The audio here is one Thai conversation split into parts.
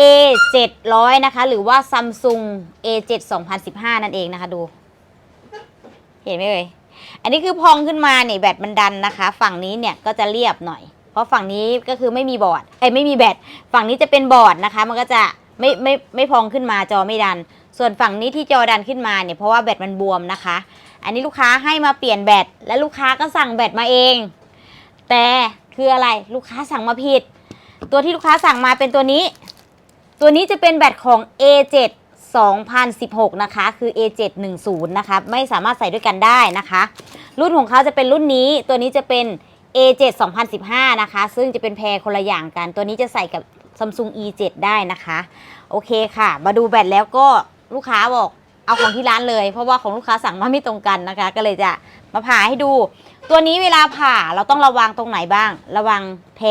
A 700นะคะ หรือว่า Samsung A 7 2015 นั่นเองนะคะดู เห็นไหมเอ่ยอันนี้คือพองขึ้นมาเนี่ยแบตมันดันนะคะ ฝั่งนี้เนี่ยก็จะเรียบหน่อย เพราะฝั่งนี้ก็คือไม่มีบอร์ดเอ้ยไม่มีแบตฝั่งนี้จะเป็นบอร์ดนะคะ มันก็จะไม่ไม่ไม่พองขึ้นมาจอไม่ดัน ส่วนฝั่งนี้ที่จอดันขึ้นมาเนี่ยเพราะว่าแบตมันบวมนะคะ อันนี้ลูกค้าให้มาเปลี่ยนแบตและลูกค้าก็สั่งแบตมาเอง แต่คืออะไรลูกค้าสั่งมาผิด ตัวที่ลูกค้าสั่งมาเป็นตัวนี้ ตัวนี้จะเป็นแบตของ A7 2016 นะคะ คือ A710 นะคะ ไม่สามารถใส่ด้วยกันได้นะคะ รุ่นของเขาจะเป็นรุ่นนี้ ตัวนี้จะเป็น A7 2015 นะคะ ซึ่งจะเป็นแพรคนละอย่างกัน ตัวนี้จะใส่กับ Samsung E7 ได้นะคะ โอเคค่ะ มาดูแบตแล้วก็ลูกค้าบอกเอาของที่ร้านเลย เพราะว่าของลูกค้าสั่งมาไม่ตรงกันนะคะ ก็เลยจะมาผ่าให้ดู ตัวนี้เวลาผ่าเราต้องระวังตรงไหนบ้าง ระวังแพร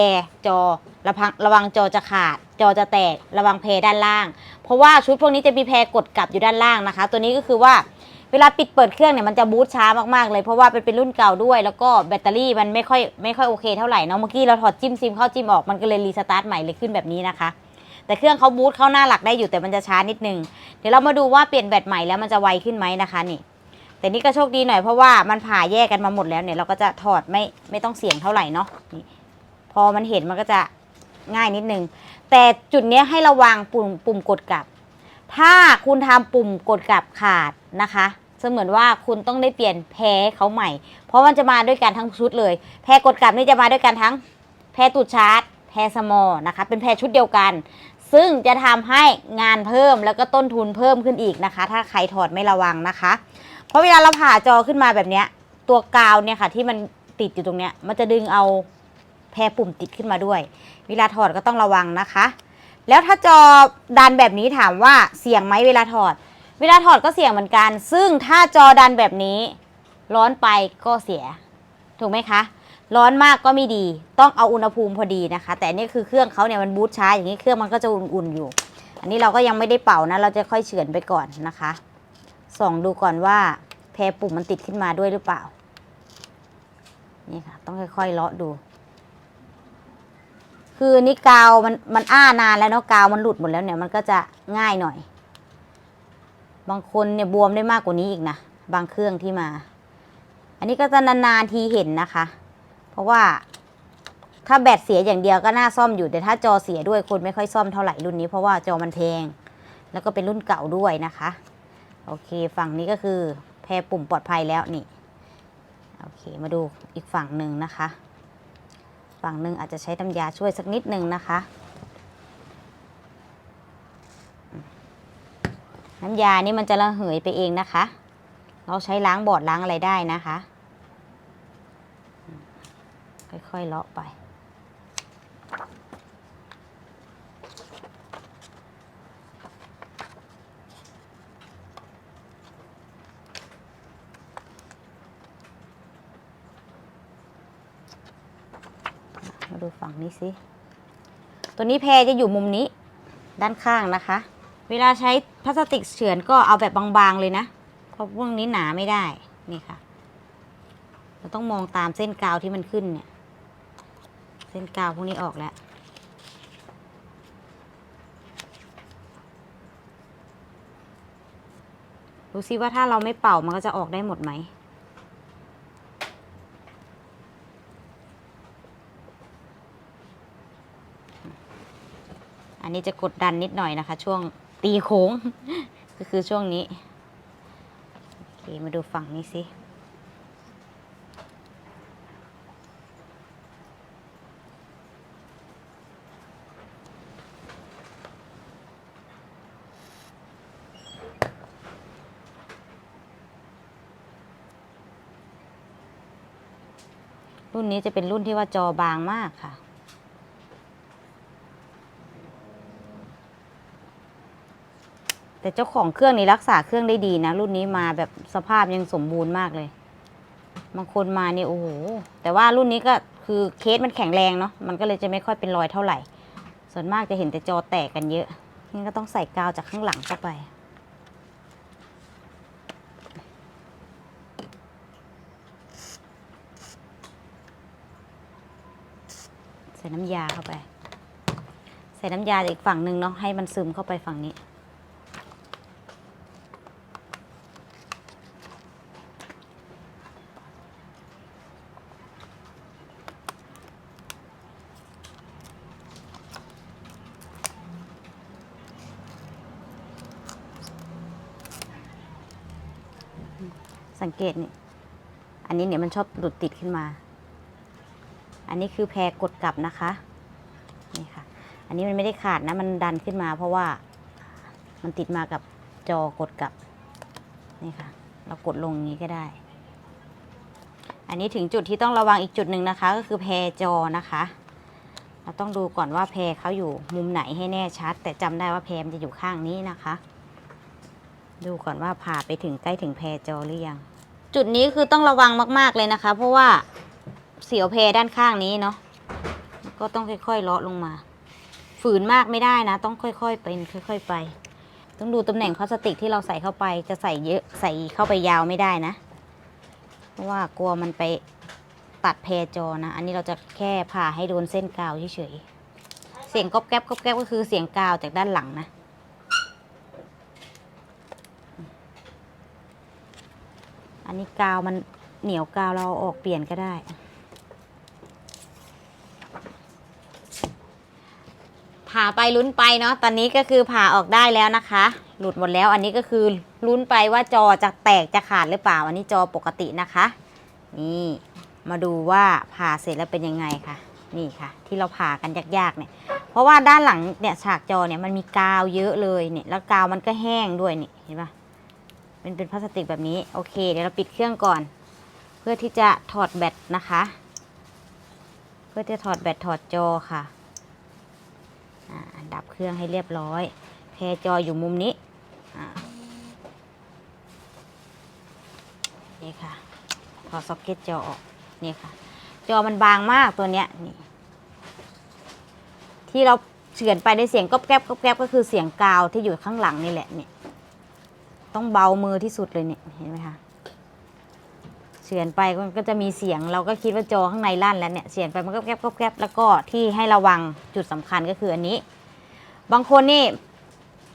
จอ ระวังระวังจอจะขาด จอจะแตกระวังแพรด้านล่าง เพราะว่าชุดพวกนี้จะมีแพรกดกลับอยู่ด้านล่างนะคะ ตัวนี้ก็คือว่าเวลาปิดเปิดเครื่องเนี่ยมันจะบูตช้ามากๆเลยเพราะว่าเป็นเป็นรุ่นเก่าด้วย แล้วก็แบตเตอรี่มันไม่ค่อยไม่ค่อยโอเคเท่าไหร่เนาะเมื่อกี้เราถอดจิ้มซิมเข้าจิ้มออกมันก็เลยรีสตาร์ทใหม่เลยขึ้นแบบนี้นะคะ แต่เครื่องเขาบูตเข้าหน้าหลักได้อยู่แต่มันจะช้านิดนึงเดี๋ยวเรามาดูว่าเปลี่ยนแบตใหม่แล้วมันจะไวขึ้นไหมนะคะนี่ แต่นี่ก็โชคดีหน่อยเพราะว่ามันผ่าแยกกันมาหมดแล้วเนี่ยเราก็จะถอดไม่ไม่ต้องเสี่ยงเท่าไหร่เนาะนี่พอมันเห็นมันก็จะง่ายนิดนึง แต่จุดนี้ให้ระวังปุ่มปุ่มกดกลับ ถ้าคุณทำปุ่มกดกลับขาดนะคะ เสมือนว่าคุณต้องได้เปลี่ยนแพ้เขาใหม่ เพราะมันจะมาด้วยกันทั้งชุดเลย แพรกดกลับนี่จะมาด้วยกันทั้งแพรตูดชาร์จ แพรสมอลนะคะ เป็นแพรชุดเดียวกัน ซึ่งจะทำให้งานเพิ่มแล้วก็ต้นทุนเพิ่มขึ้นอีกนะคะ ถ้าใครถอดไม่ระวังนะคะ เพราะเวลาเราผ่าจอขึ้นมาแบบนี้ตัวกาวเนี่ยค่ะที่มันติดอยู่ตรงเนี้ยมันจะดึงเอา แพรปุ่มติดขึ้นมาด้วย เวลาถอดก็ต้องระวังนะคะ แล้วถ้าจอดันแบบนี้ถามว่าเสี่ยงไหมเวลาถอด เวลาถอดก็เสี่ยงเหมือนกัน ซึ่งถ้าจอดันแบบนี้ ร้อนไปก็เสีย ถูกไหมคะ ร้อนมากก็ไม่ดี ต้องเอาอุณหภูมิพอดีนะคะ แต่นนี่คือเครื่องเขาเนี่ยมันบูตช้าอย่างนี้เครื่องมันก็จะอุ่นๆอยู่ อันนี้เราก็ยังไม่ได้เป่านะ เราจะค่อยเฉือนไปก่อนนะคะ ส่องดูก่อนว่าแพรปุ่มมันติดขึ้นมาด้วยหรือเปล่านี่ค่ะ ต้องค่อยๆเลาะดู คือนี่กาวมันมันอ้านานแล้วเนาะกาวมันหลุดหมดแล้วเนี่ยมันก็จะง่ายหน่อย บางคนเนี่ยบวมได้มากกว่านี้อีกนะบางเครื่องที่มา อันนี้ก็จะนานๆทีเห็นนะคะ เพราะว่าถ้าแบตเสียอย่างเดียวก็น่าซ่อมอยู่แต่ถ้าจอเสียด้วยคนไม่ค่อยซ่อมเท่าไหร่รุ่นนี้เพราะว่าจอมันแพงแล้วก็เป็นรุ่นเก่าด้วยนะคะ โอเคฝั่งนี้ก็คือแพรปุ่มปลอดภัยแล้วนี่โอเคมาดูอีกฝั่งหนึ่งนะคะ ฝั่งหนึ่งอาจจะใช้น้ำยาช่วยสักนิดหนึ่งนะคะ น้ำยานี่มันจะระเหยไปเองนะคะ เราใช้ล้างบอร์ดล้างอะไรได้นะคะ ค่อยๆเลาะไป ดูฝั่งนี้สิ ตัวนี้แพรจะอยู่มุมนี้ ด้านข้างนะคะ เวลาใช้พลาสติกเฉือนก็เอาแบบบางๆเลยนะ เพราะพวกนี้หนาไม่ได้ นี่ค่ะ เราต้องมองตามเส้นกาวที่มันขึ้นเนี่ย เส้นกาวพวกนี้ออกแล้วดูซิว่าถ้าเราไม่เป่ามันก็จะออกได้หมดไหม นนี้จะกดดันนิดหน่อยนะคะ ช่วงตีโค้ง ก็คือช่วงนี้ โอเค มาดูฝั่งนี้สิรุ่นนี้จะเป็นรุ่นที่ว่าจอบางมากค่ะ แต่เจ้าของเครื่องนี้รักษาเครื่องได้ดีนะ รุ่นนี้มาแบบสภาพยังสมบูรณ์มากเลย บางคนมาเนี่ยโอ้โห แต่ว่ารุ่นนี้ก็คือเคสมันแข็งแรงเนาะ มันก็เลยจะไม่ค่อยเป็นรอยเท่าไหร่ ส่วนมากจะเห็นแต่จอแตกกันเยอะ นี่ก็ต้องใส่กาวจากข้างหลังเข้าไปใส่น้ำยาเข้าไป ใส่น้ำยาอีกฝั่งหนึ่งเนาะให้มันซึมเข้าไปฝั่งนี้ สังเกตนี่อันนี้เนี่ยมันชอบหลุดติดขึ้นมา อันนี้คือแพรกดกลับนะคะนี่ค่ะ อันนี้มันไม่ได้ขาดนะมันดันขึ้นมา เพราะว่ามันติดมากับจอกดกลับนี่ค่ะ เรากดลงอย่างนี้ก็ได้ อันนี้ถึงจุดที่ต้องระวังอีกจุดหนึ่งนะคะ ก็คือแพรจอนะคะ เราต้องดูก่อนว่าแพรเขาอยู่มุมไหนให้แน่ชัด แต่จำได้ว่าแพรมันจะอยู่ข้างนี้นะคะ ดูก่อนว่าผ่าไปถึงใกล้ถึงแพรจอหรือยัง จุดนี้คือต้องระวังมากๆเลยนะคะ เพราะว่าเสียวแพรด้านข้างนี้เนาะก็ต้องค่อยๆเลาะลงมา ฝืนมากไม่ได้นะ ต้องค่อยๆเป็นค่อย ๆ ไป ต้องดูตำแหน่งพลาสติกที่เราใส่เข้าไปจะใส่เยอะใส่เข้าไปยาวไม่ได้นะ เพราะว่ากลัวมันไปตัดแพรจอนะ อันนี้เราจะแค่ผ่าให้โดนเส้นกาวเฉยๆเสียงก๊อบแก๊บก๊อบแก๊บก็คือเสียงกาวจากด้านหลังนะ อันนี้กาวมันเหนียวกาวเราออกเปลี่ยนก็ได้ ผ่าไปลุ้นไปเนาะ ตอนนี้ก็คือผ่าออกได้แล้วนะคะ หลุดหมดแล้ว อันนี้ก็คือลุ้นไปว่าจอจะแตกจะขาดหรือเปล่า อันนี้จอปกตินะคะ นี่มาดูว่าผ่าเสร็จแล้วเป็นยังไงค่ะ นี่ค่ะ ที่เราผ่ากันยากๆเนี่ย เพราะว่าด้านหลังเนี่ยฉากจอเนี่ยมันมีกาวเยอะเลยเนี่ย แล้วกาวมันก็แห้งด้วยนี่เห็นปะ เป็นเป็นพลาสติกแบบนี้โอเค เดี๋ยวเราปิดเครื่องก่อน เพื่อที่จะถอดแบตนะคะ เพื่อที่จะถอดแบตถอดจอค่ะดับเครื่องให้เรียบร้อย แพรจออยู่มุมนี้นี่ค่ะถอดซ็อกเก็ตจอออกนี่ค่ะ จอมันบางมากตัวเนี้ยนี่ที่เราเฉือนไปในเสียงก๊อบแก๊บก๊อบแก๊บก็คือเสียงกาวที่อยู่ข้างหลังนี่แหละเนี่ย ต้องเบามือที่สุดเลยเนี่ยเห็นไหมคะเฉือนไปมันก็จะมีเสียง เราก็คิดว่าจอข้างในลั่นแล้วเนี่ยเฉือนไปมันก็แกรบแกรบแล้วก็ที่ให้ระวังจุดสำคัญก็คืออันนี้ บางคนนี่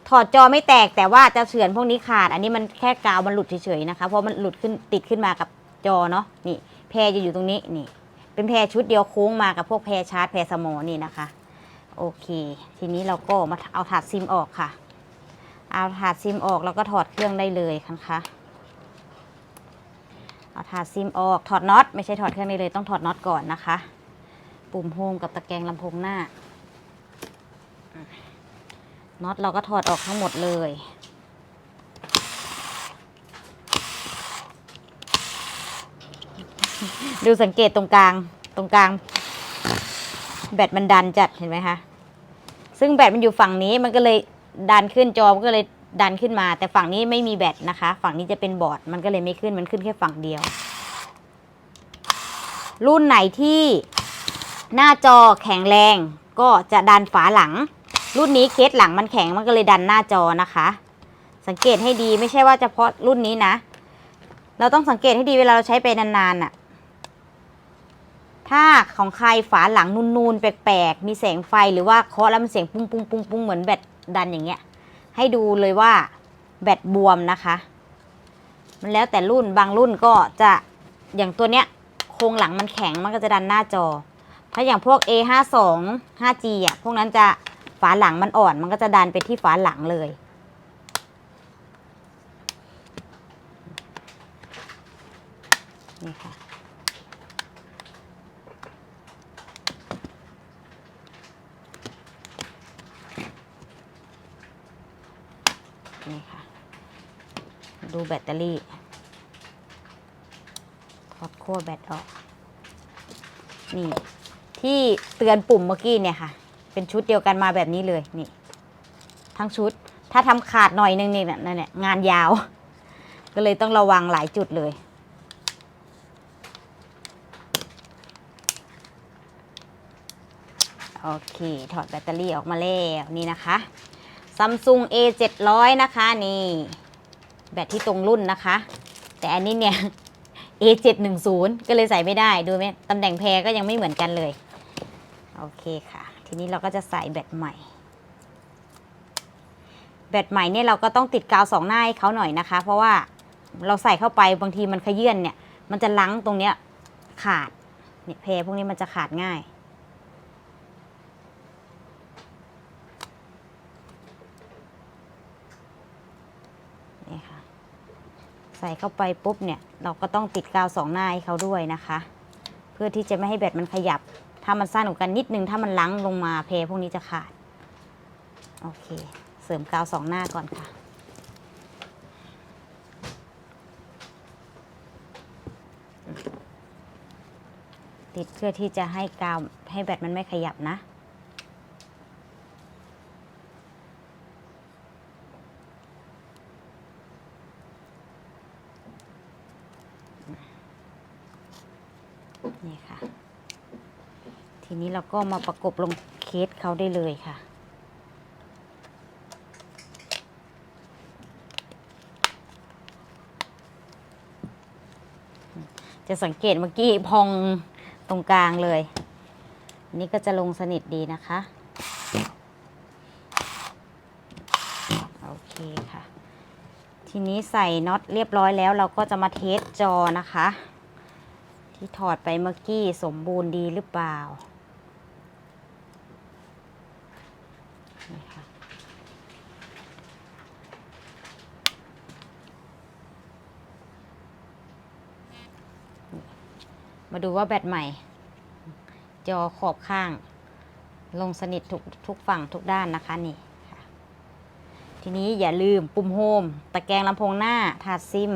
ถอดจอไม่แตกแต่ว่าจะเฉือนพวกนี้ขาด อันนี้มันแค่กาวมันหลุดเฉยๆนะคะ เพราะมันหลุดขึ้นติดขึ้นมากับจอเนาะนี่แพรจะอยู่ตรงนี้นี่ เป็นแพรชุดเดียวโค้งมากับพวกแพรชาร์จแพรสมอนี่นะคะ โอเค ทีนี้เราก็มาเอาถาดซิมออกค่ะ เอาถาดซิมออกแล้วก็ถอดเครื่องได้เลยนะคะเอาถาดซิมออกถอดน็อตไม่ใช่ถอดเครื่องได้เลยต้องถอดน็อตก่อนนะคะ ปุ่มโฮมกับตะแกรงลำโพงหน้าน็อตเราก็ถอดออกทั้งหมดเลยดูสังเกตตรงกลางตรงกลาง แบตมันดันจัดเห็นไหมคะ ซึ่งแบตมันอยู่ฝั่งนี้มันก็เลย ดันขึ้นจอมันก็เลยดันขึ้นมา แต่ฝั่งนี้ไม่มีแบตนะคะ ฝั่งนี้จะเป็นบอร์ดมันก็เลยไม่ขึ้นมันขึ้นแค่ฝั่งเดียว รุ่นไหนที่หน้าจอแข็งแรงก็จะดันฝาหลัง รุ่นนี้เคสหลังมันแข็งมันก็เลยดันหน้าจอนะคะ สังเกตให้ดีไม่ใช่ว่าเฉพาะรุ่นนี้นะ เราต้องสังเกตให้ดีเวลาเราใช้ไปนานๆน่ะถ้าของใครฝาหลังนูนๆแปลกๆ มีแสงไฟหรือว่าเคาะแล้วมันเสียงปุ้งปุ้งปุ้งปุ้งเหมือนแบต ดันอย่างเงี้ย ให้ดูเลยว่าแบตบวมนะคะ มันแล้วแต่รุ่นบางรุ่นก็จะอย่างตัวเนี้ยโครงหลังมันแข็งมันก็จะดันหน้าจอ ถ้าอย่างพวก A52 5G อะพวกนั้นจะฝาหลังมันอ่อน มันก็จะดันไปที่ฝาหลังเลย นี่ค่ะ นี่ค่ะ ดูแบตเตอรี่ ถอดขั้วแบตออก นี่ ที่เตือนปุ่มเมื่อกี้เนี่ยค่ะ เป็นชุดเดียวกันมาแบบนี้เลย นี่ ทั้งชุด ถ้าทำขาดหน่อยนึงนี่นั่นแหละงานยาว ก็เลยต้องระวังหลายจุดเลยโอเค ถอดแบตเตอรี่ออกมาแล้วนี่นะคะ Samsung A 700นะคะ นี่ แบตที่ตรงรุ่นนะคะ แต่อันนี้เนี่ย A 710 ก็เลยใส่ไม่ได้ดูไหมตำแหน่งแพรก็ยังไม่เหมือนกันเลย โอเคค่ะ ทีนี้เราก็จะใส่แบตใหม่ แบตใหม่เนี่ยเราก็ต้องติดกาวสองหน้าให้เขาหน่อยนะคะ เพราะว่าเราใส่เข้าไปบางทีมันขยื่นเนี่ย มันจะลังตรงเนี้ยขาดเนี่ยเพพวกนี้มันจะขาดง่าย นี่ค่ะ ใส่เข้าไปปุ๊บเนี่ยเราก็ต้องติดกาวสองหน้าให้เขาด้วยนะคะ เพื่อที่จะไม่ให้แบตมันขยับ ถ้ามันสั้นกว่ากันนิดนึงถ้ามันลังลงมาเพพวกนี้จะขาดโอเค เสริมกาวสองหน้าก่อนค่ะติดเพื่อที่จะให้กาวให้แบตมันไม่ขยับนะ นี่ ค่ะ ทีนี้เราก็มาประกบลงเคสเขาได้เลยค่ะ จะสังเกตเมื่อกี้พองตรงกลางเลยนนี้ก็จะลงสนิทดีนะคะ โอเคค่ะ ทีนี้ใส่น็อตเรียบร้อยแล้วเราก็จะมาเทสจอนะคะ ที่ถอดไปเมื่อกี้สมบูรณ์ดีหรือเปล่ามาดูว่าแบตใหม่ จอขอบข้าง ลงสนิททุกทุกฝั่งทุกด้านนะคะนี่ทีนี้อย่าลืมปุ่มโฮม ตะแกรงลำโพงหน้าถาดซิม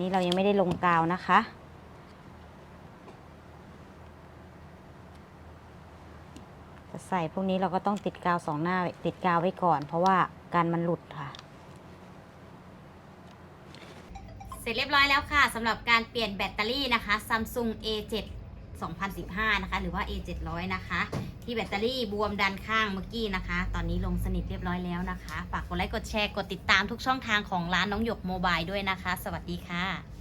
นี้เรายังไม่ได้ลงกาวนะคะจะใส่พวกนี้เราก็ต้องติดกาวสองหน้าติดกาวไว้ก่อน เพราะว่าการมันหลุดค่ะ เสร็จเรียบร้อยแล้วค่ะสำหรับการเปลี่ยนแบตเตอรี่นะคะ Samsung A7 2015 นะคะ หรือว่า A700 นะคะ ที่แบตเตอรี่บวมดันข้างเมื่อกี้นะคะ ตอนนี้ลงสนิทเรียบร้อยแล้วนะคะ ฝากกดไลค์กดแชร์กดติดตามทุกช่องทางของร้านน้องหยกโมบายด้วยนะคะ สวัสดีค่ะ